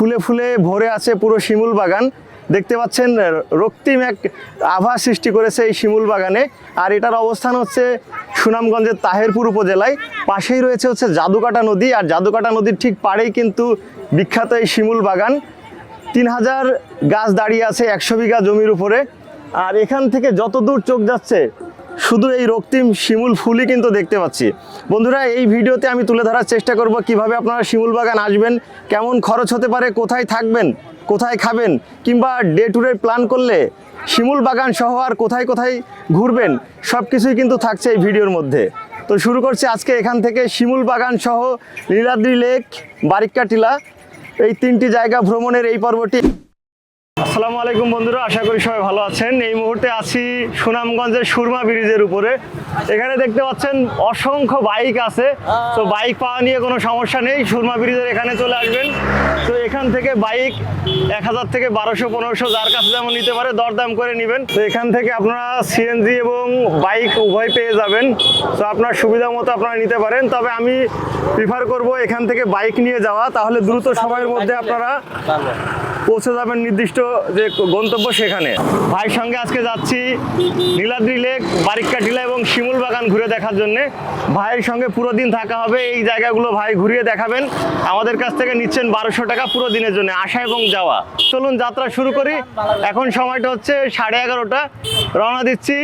ফুলে ফুলে ভরে আছে পুরো শিমুল বাগান। দেখতে পাচ্ছেন, রক্তিম এক আভা সৃষ্টি করেছে এই শিমুল বাগানে। আর এটার অবস্থান হচ্ছে সুনামগঞ্জের তাহেরপুর উপজেলায়। পাশেই রয়েছে হচ্ছে জাদুকাটা নদী, আর জাদুকাটা নদীর ঠিক পাড়েই কিন্তু বিখ্যাত এই শিমুল বাগান। তিন হাজার গাছ দাঁড়িয়ে আছে একশো বিঘা জমির উপরে। আর এখান থেকে যত দূর চোখ যাচ্ছে শুধু এই রক্তিম শিমুল ফুলই কিন্তু দেখতে পাচ্ছি। বন্ধুরা, এই ভিডিওতে আমি তুলে ধরার চেষ্টা করব কীভাবে আপনারা শিমুল বাগান আসবেন, কেমন খরচ হতে পারে, কোথায় থাকবেন, কোথায় খাবেন, কিংবা ডে ট্যুরের প্ল্যান করলে শিমুল বাগান সহ আর কোথায় কোথায় ঘুরবেন সব কিছুই কিন্তু থাকছে এই ভিডিওর মধ্যে। তো শুরু করছি আজকে এখান থেকে শিমুল বাগান সহ নীলাদ্রি লেক, বারিক্কা টিলা। এই তিনটি জায়গা ভ্রমণের এই পর্বটি আসসালামু আলাইকুম বন্ধুরা, আশা করি সবাই ভালো আছেন। এই মুহূর্তে আছি সুনামগঞ্জের সুরমা ব্রিজের উপরে। এখানে দেখতে পাচ্ছেন অসংখ্য বাইক আছে। তো বাইক পাওয়া নিয়ে কোনো সমস্যা নেই, সুরমা ব্রিজের এখানে চলে আসবেন। তো এখান থেকে বাইক এক হাজার থেকে বারোশো, পনেরোশো, যার কাছে যেমন নিতে পারে দরদাম করে নেবেন। তো এখান থেকে আপনারা সিএনজি এবং বাইক উভয় পেয়ে যাবেন। তো আপনার সুবিধা মতো আপনারা নিতে পারেন। তবে আমি প্রিফার করব এখান থেকে বাইক নিয়ে যাওয়া। তাহলে দ্রুত সময়ের মধ্যে আপনারা পৌঁছে যাবেন নির্দিষ্ট যে গন্তব্য সেখানে। ভাইয়ের সঙ্গে আজকে যাচ্ছি নীলাদ্রি লেক, বারিক্কা টিলা এবং শিমুল বাগান ঘুরে দেখার জন্য। ভাইয়ের সঙ্গে পুরো দিন থাকা হবে, এই জায়গাগুলো ভাই ঘুরিয়ে দেখাবেন। আমাদের কাছ থেকে নিচ্ছেন বারোশো টাকা পুরো দিনের জন্য আসা এবং যাওয়া। চলুন যাত্রা শুরু করি। এখন সময়টা হচ্ছে সাড়ে এগারোটা। রওনা দিচ্ছি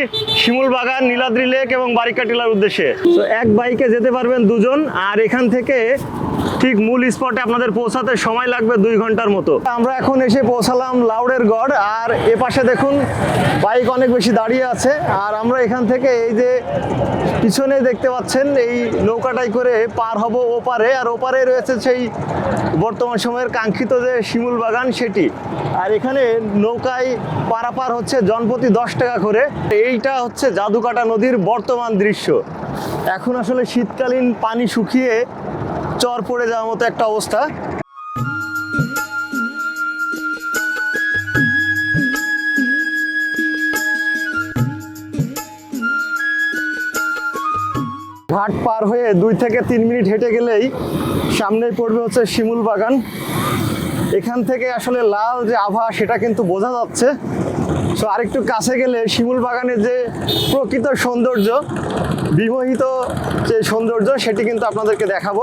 শিমুল বাগান, নীলাদ্রি লেক এবং বারিক্কা টিলার উদ্দেশ্যে। তো এক বাইকে যেতে পারবেন দুজন, আর এখান থেকে ঠিক মূল স্পটে আপনাদের পৌঁছাতে সময় লাগবে দুই ঘণ্টার মতো। আমরা এখন এসে পৌঁছালাম লাউডের গড়, আর এ পাশে দেখুন বাইক অনেক বেশি দাঁড়িয়ে আছে, আর আমরা এখান থেকে এই যে পিছনে দেখতে পাচ্ছেন, এই নৌকাটাই করে পার হব ওপারে, আর ওপারে রয়েছে সেই বর্তমান সময়ের কাঙ্ক্ষিত যে শিমুল বাগান সেটি। আর এখানে নৌকায় পারাপার হচ্ছে জনপ্রতি দশ টাকা করে। এইটা হচ্ছে জাদুকাটা নদীর বর্তমান দৃশ্য। এখন আসলে শীতকালীন পানি শুকিয়ে চর পড়ে যাওয়ার মতো একটা অবস্থা। ঘাট পার হয়ে দুই থেকে তিন মিনিট হেঁটে গেলেই সামনেই পড়বে হচ্ছে শিমুল বাগান। এখান থেকে আসলে লাল যে আভা, সেটা কিন্তু বোঝা যাচ্ছে। সো আরেকটু কাছে গেলে শিমুল বাগানের যে প্রকৃত সৌন্দর্য, বিমোহিত যে সৌন্দর্য, সেটি কিন্তু আপনাদেরকে দেখাবো।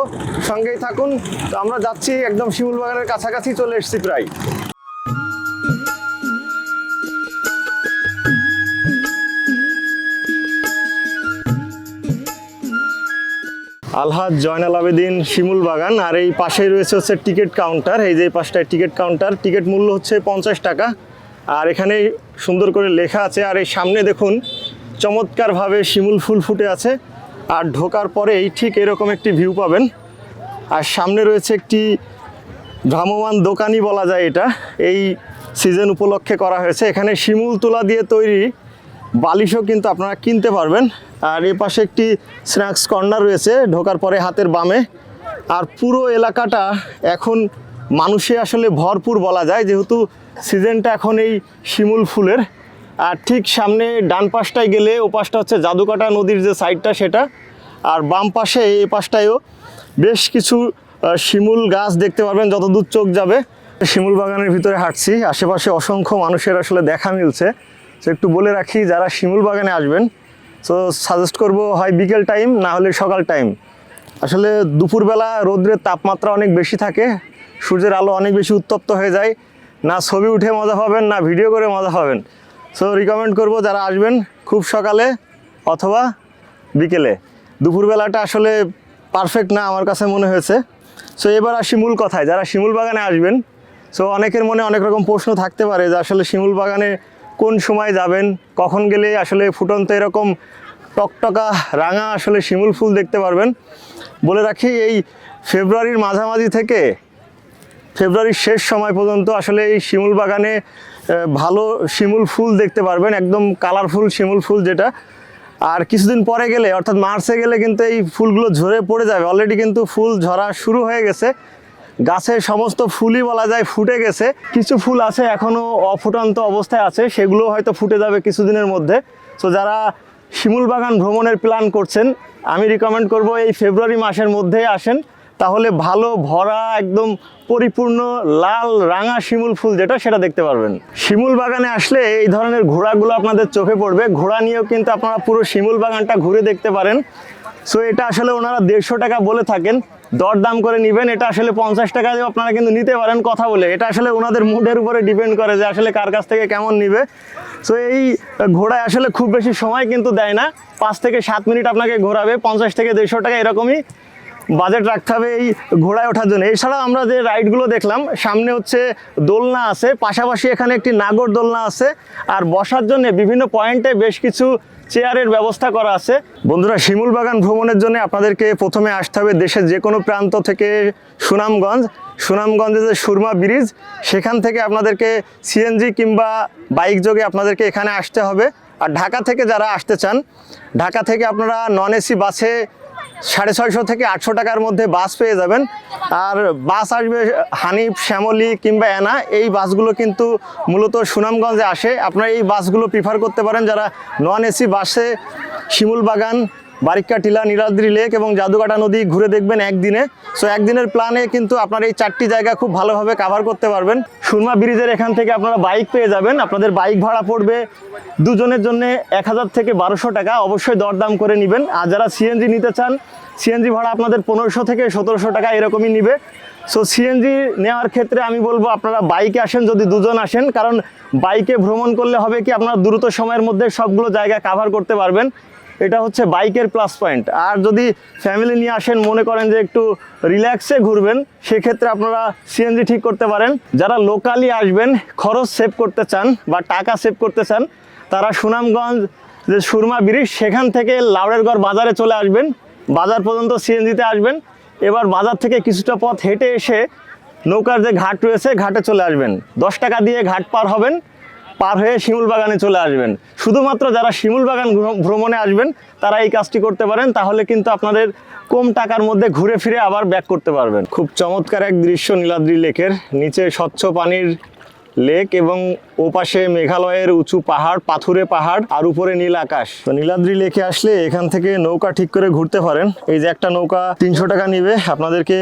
সঙ্গেই থাকুন। তো আমরা যাচ্ছি একদম শিমুল বাগানের কাছাকাছি চলে এসেছি প্রায়। আলহাজ জয়নাল আবেদিন শিমুল বাগান, আর এই পাশেই রয়েছে হচ্ছে টিকিট কাউন্টার। এই যে পাশটায় টিকিট কাউন্টার, টিকিট মূল্য হচ্ছে পঞ্চাশ টাকা। আর এখানে সুন্দর করে লেখা আছে, আর এই সামনে দেখুন, চমৎকারভাবে শিমুল ফুল ফুটে আছে। আর ঢোকার পরেই ঠিক এরকম একটি ভিউ পাবেন। আর সামনে রয়েছে একটি ভ্রাম্যমান দোকানই বলা যায় এটা। এই সিজন উপলক্ষে করা হয়েছে। এখানে শিমুল তুলা দিয়ে তৈরি বালিশও কিন্তু আপনারা কিনতে পারবেন। আর এ পাশে একটি স্ন্যাক্স কর্নার রয়েছে, ঢোকার পরে হাতের বামে। আর পুরো এলাকাটা এখন মানুষে আসলে ভরপুর বলা যায়, যেহেতু সিজনটা এখন এই শিমুল ফুলের। আর ঠিক সামনে ডান পাশটায় গেলে ও পাশটা হচ্ছে জাদুকাটা নদীর যে সাইডটা সেটা। আর বাম পাশে এই পাশটায়ও বেশ কিছু শিমুল গাছ দেখতে পারবেন যতদূর চোখ যাবে। শিমুল বাগানের ভিতরে হাঁটছি, আশেপাশে অসংখ্য মানুষের আসলে দেখা মিলছে। তো একটু বলে রাখি, যারা শিমুল বাগানে আসবেন, তো সাজেস্ট করব হয় বিকেল টাইম, না হলে সকাল টাইম। আসলে দুপুরবেলা রৌদ্রের তাপমাত্রা অনেক বেশি থাকে, সূর্যের আলো অনেক বেশি উত্তপ্ত হয়ে যায়। না ছবি উঠে মজা পাবেন, না ভিডিও করে মজা পাবেন। সো রিকমেন্ড করব যারা আসবেন খুব সকালে অথবা বিকেলে। দুপুরবেলাটা আসলে পারফেক্ট না আমার কাছে মনে হয়েছে। সো এবার আর শিমুল কথায়। যারা শিমুল বাগানে আসবেন সো অনেকের মনে অনেক রকম প্রশ্ন থাকতে পারে যে আসলে শিমুল বাগানে কোন সময় যাবেন, কখন গেলে আসলে ফুটন্ত এরকম টকটকা রাঙা আসলে শিমুল ফুল দেখতে পারবেন। বলে রাখি, এই ফেব্রুয়ারির মাঝামাঝি থেকে ফেব্রুয়ারির শেষ সময় পর্যন্ত আসলে এই শিমুল বাগানে ভালো শিমুল ফুল দেখতে পারবেন, একদম কালারফুল শিমুল ফুল যেটা। আর কিছুদিন পরে গেলে, অর্থাৎ মার্চে গেলে কিন্তু এই ফুলগুলো ঝরে পড়ে যাবে। অলরেডি কিন্তু ফুল ঝরা শুরু হয়ে গেছে। গাছের সমস্ত ফুলই বলা যায় ফুটে গেছে। কিছু ফুল আছে এখনও অফুটন্ত অবস্থায় আছে সেগুলো হয়তো ফুটে যাবে কিছুদিনের মধ্যে। সো যারা শিমুল বাগান ভ্রমণের প্ল্যান করছেন, আমি রিকমেন্ড করব এই ফেব্রুয়ারি মাসের মধ্যে আসেন। তাহলে ভালো ভরা, একদম পরিপূর্ণ লাল, রাঙা শিমুল ফুল যেটা, সেটা দেখতে পারবেন। শিমুল বাগানে আসলে এই ধরনের ঘোড়াগুলো আপনাদের চোখে পড়বে। ঘোড়া নিয়েও কিন্তু আপনারা পুরো শিমুল বাগানটা ঘুরে দেখতে পারেন। সো এটা আসলে ওনারা দেড়শো টাকা বলে থাকেন। দর দাম করে নেবেন। এটা আসলে পঞ্চাশ টাকা দিয়ে আপনারা কিন্তু নিতে পারেন কথা বলে। এটা আসলে ওনাদের মুডের উপরে ডিপেন্ড করে যে আসলে কার কাছ থেকে কেমন নিবে। সো এই ঘোড়ায় আসলে খুব বেশি সময় কিন্তু দেয় না। পাঁচ থেকে সাত মিনিট আপনাকে ঘোরাবে। পঞ্চাশ থেকে দেড়শো টাকা এরকমই। বাজেট রাখতে হবে এই ঘোড়ায় ওঠার জন্য। এছাড়াও আমরা যে রাইডগুলো দেখলাম, সামনে হচ্ছে দোলনা আছে, পাশাপাশি এখানে একটি নাগর দোলনা আছে, আর বসার জন্য বিভিন্ন পয়েন্টে বেশ কিছু চেয়ারের ব্যবস্থা করা আছে। বন্ধুরা, শিমুল বাগান ভ্রমণের জন্য আপনাদেরকে প্রথমে আসতে হবে দেশের যে কোনো প্রান্ত থেকে সুনামগঞ্জ। সুনামগঞ্জে যে সুরমা ব্রিজ, সেখান থেকে আপনাদেরকে সিএনজি কিংবা বাইক যোগে আপনাদেরকে এখানে আসতে হবে। আর ঢাকা থেকে যারা আসতে চান, ঢাকা থেকে আপনারা নন এসি বাসে সাড়ে ছয়শো থেকে আটশো টাকার মধ্যে বাস পেয়ে যাবেন। আর বাস আসবে হানিফ, শ্যামলি কিংবা অ্যানা এই বাসগুলো কিন্তু মূলত সুনামগঞ্জে আসে। আপনারা এই বাসগুলো প্রিফার করতে পারেন যারা নন এসি বাসে শিমুল বাগান বারিক্কা, টিলা, নীলাদ্রি লেক এবং জাদুকাটা নদী ঘুরে দেখবেন একদিনে। সো একদিনের প্ল্যানে কিন্তু আপনার এই চারটি জায়গা খুব ভালোভাবে কাভার করতে পারবেন। সুরমা ব্রিজের এখান থেকে আপনারা বাইক পেয়ে যাবেন। আপনাদের বাইক ভাড়া পড়বে দুজনের জন্য এক হাজার থেকে বারোশো টাকা। অবশ্যই দরদাম করে নেবেন। আর যারা সিএনজি নিতে চান সিএনজি ভাড়া আপনাদের পনেরোশো থেকে সতেরোশো টাকা এরকমই নিবে। সো সিএনজি নেওয়ার ক্ষেত্রে আমি বলব, আপনারা বাইকে আসেন যদি দুজন আসেন। কারণ বাইকে ভ্রমণ করলে হবে কি, আপনারা দ্রুত সময়ের মধ্যে সবগুলো জায়গা কাভার করতে পারবেন। এটা হচ্ছে বাইকের প্লাস পয়েন্ট আর যদি ফ্যামিলি নিয়ে আসেন, মনে করেন যে একটু রিল্যাক্সে ঘুরবেন, সেক্ষেত্রে আপনারা সিএনজি ঠিক করতে পারেন। যারা লোকালি আসবেন, খরচ সেভ করতে চান বা টাকা সেভ করতে চান, তারা সুনামগঞ্জ, যে সুরমা ব্রিজ সেখান থেকে লাউড়েরগড় বাজারে চলে আসবেন। বাজার পর্যন্ত সিএনজিতে আসবেন। এবার বাজার থেকে কিছুটা পথ হেঁটে এসে নৌকার যে ঘাট রয়েছে, ঘাটে চলে আসবেন। দশ টাকা দিয়ে ঘাট পার হবেন। পার হয়ে শিমুল বাগানে চলে আসবেন। শুধুমাত্র যারা শিমুল বাগান ভ্রমণে আসবেন তারা এই কাজটি করতে পারেন, তাহলে কিন্তু আপনাদের কম টাকার মধ্যে ঘুরে ফিরে আবার ব্যাক করতে পারবেন। খুব চমৎকার এক দৃশ্য নীলাদ্রি লেকের, নিচে স্বচ্ছ পানির লেক এবং ওপাশে মেঘালয়ের উঁচু পাহাড়, পাথুরে পাহাড় আর উপরে নীল আকাশ। তো নীলাদ্রি লেকে আসলে এখান থেকে নৌকা ঠিক করে ঘুরতে পারেন। এই যে একটা নৌকা তিনশো টাকা নিবে, আপনাদেরকে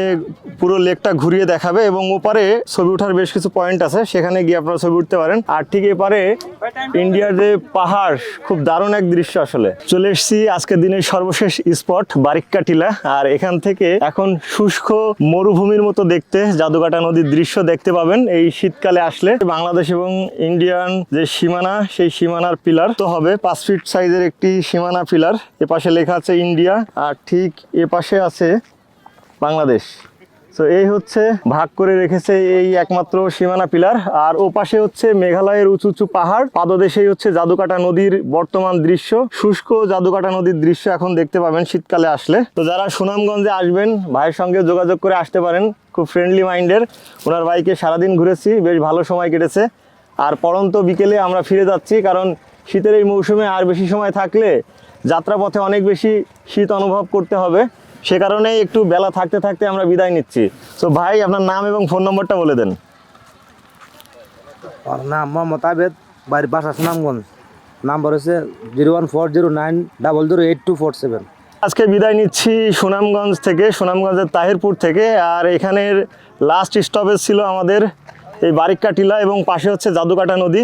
পুরো লেকটা ঘুরিয়ে দেখাবে এবং ওপারে ছবি ওঠার বেশ কিছু পয়েন্ট আছে, সেখানে গিয়ে আপনারা ছবি উঠতে পারেন। আর ঠিক এপারে ইন্ডিয়ার যে পাহাড়, খুব দারুণ এক দৃশ্য আসলে। চলে এসেছি আজকের দিনের সর্বশেষ স্পট বারিক্কা টিলা আর এখান থেকে এখন শুষ্ক মরুভূমির মতো দেখতে জাদুকাটা নদীর দৃশ্য দেখতে পাবেন। এই শীতকালে আসলে বাংলাদেশ এবং ইন্ডিয়ান যে সীমানা, সেই সীমানার পিলার তো হবে পাঁচ ফিট সাইজের একটি সীমানা পিলার এপাশে লেখা আছে ইন্ডিয়া আর ঠিক এপাশে আছে বাংলাদেশ। তো এই হচ্ছে, ভাগ করে রেখেছে এই একমাত্র সীমানা পিলার আর ও পাশে হচ্ছে মেঘালয়ের উঁচু উঁচু পাহাড়। পাদদেশেই হচ্ছে জাদুকাটা নদীর বর্তমান দৃশ্য। শুষ্ক জাদুকাটা নদীর দৃশ্য এখন দেখতে পাবেন শীতকালে আসলে। তো যারা সুনামগঞ্জে আসবেন, ভাইয়ের সঙ্গে যোগাযোগ করে আসতে পারেন। খুব ফ্রেন্ডলি মাইন্ডের ওনার বাইকে সারাদিন ঘুরেছি, বেশ ভালো সময় কেটেছে। আর পরন্ত বিকেলে আমরা ফিরে যাচ্ছি কারণ শীতের এই মৌসুমে আর বেশি সময় থাকলে যাত্রাপথে অনেক বেশি শীত অনুভব করতে হবে। সে কারণেই একটু বেলা থাকতে থাকতে আমরা বিদায় নিচ্ছি। তো ভাই আপনার নাম এবং ফোন নম্বরটা বলে দেন। আর নাম মোহাম্মদ আবেদ বাড়ির বাসা সুনামগঞ্জ। নাম্বার হচ্ছে zero one four zero nine double zero eight two four seven. আজকে বিদায় নিচ্ছি সুনামগঞ্জ থেকে সুনামগঞ্জের তাহিরপুর থেকে। আর এখানের লাস্ট স্টপেজ ছিল আমাদের এই বারিক্কা টিলা এবং পাশে হচ্ছে জাদুকাটা নদী।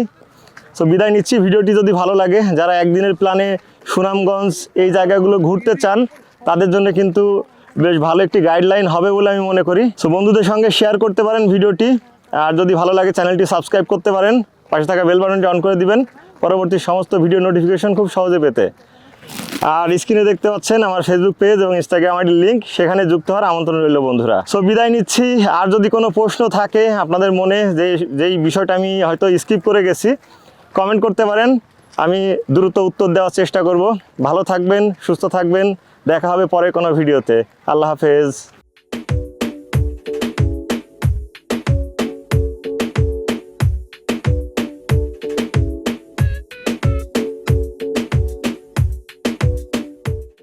সো বিদায় নিচ্ছি। ভিডিওটি যদি ভালো লাগে, যারা একদিনের প্ল্যানে সুনামগঞ্জ এই জায়গাগুলো ঘুরতে চান, তাদের জন্য কিন্তু বেশ ভালো একটি গাইডলাইন হবে বলে আমি মনে করি। সো বন্ধুদের সঙ্গে শেয়ার করতে পারেন ভিডিওটি। আর যদি ভালো লাগে চ্যানেলটি সাবস্ক্রাইব করতে পারেন। পাশে থাকা বেল বাটনটি অন করে দিবেন। পরবর্তী সমস্ত ভিডিও নোটিফিকেশন খুব সহজে পেতে। আর স্ক্রিনে দেখতে পাচ্ছেন আমার ফেসবুক পেজ এবং ইনস্টাগ্রাম আইডির লিঙ্ক সেখানে যুক্ত হওয়ার আমন্ত্রণ রইল বন্ধুরা। সো বিদায় নিচ্ছি। আর যদি কোনো প্রশ্ন থাকে আপনাদের মনে, যে, যেই বিষয়টা আমি হয়তো স্কিপ করে গেছি কমেন্ট করতে পারেন। আমি দ্রুত উত্তর দেওয়ার চেষ্টা করব। ভালো থাকবেন, সুস্থ থাকবেন। দেখা হবে পরে কোনো ভিডিওতে আল্লাহ হাফেজ।